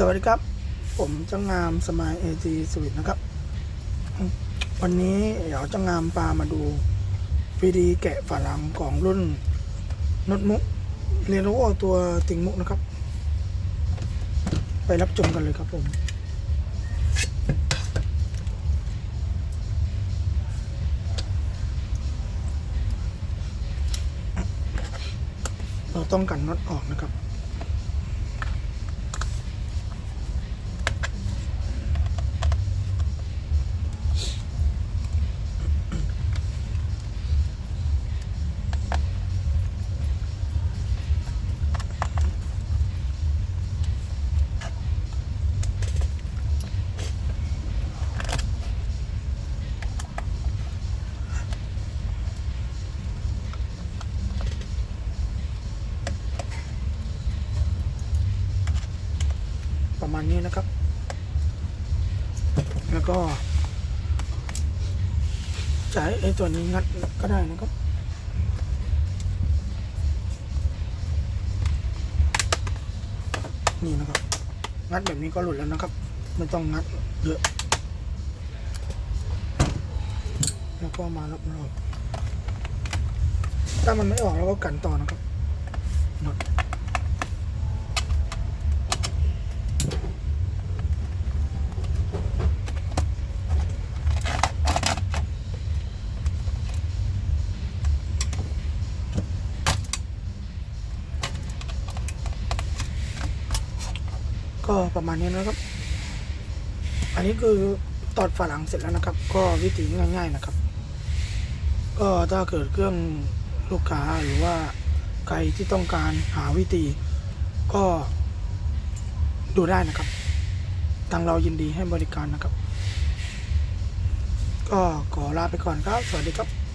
สวัสดีครับ ผมจ้างงามสมายเอจีสวิตนะครับ วันนี้เดี๋ยวจ้างงามปามาดูวีดีแกะฝาหลังของรุ่นนตมุกเรียนรู้ตัวติงมุกนะครับ ไปรับชมกันเลยครับผมเราต้องกันน็อตออกนะครับ ประมาณนี้นะครับ แล้วก็ใช้ไอ้ตัวนี้งัดก็ได้นะครับนี่นะครับ งัดแบบนี้ก็หลุดแล้วนะครับ ไม่ต้องงัดเยอะแล้วก็มารอบๆถ้ามันไม่ออกเราก็กันต่อนะครับน็อต ก็ประมาณนี้นะครับ อันนี้คือตอดฝาหลังเสร็จแล้วนะครับ ก็วิธีง่ายๆนะครับ ก็ถ้าเกิดเครื่องลูกค้าหรือว่าใครที่ต้องการหาวิธีก็ดูได้นะครับ ทางเรายินดีให้บริการนะครับ ก็ขอลาไปก่อนครับ สวัสดีครับ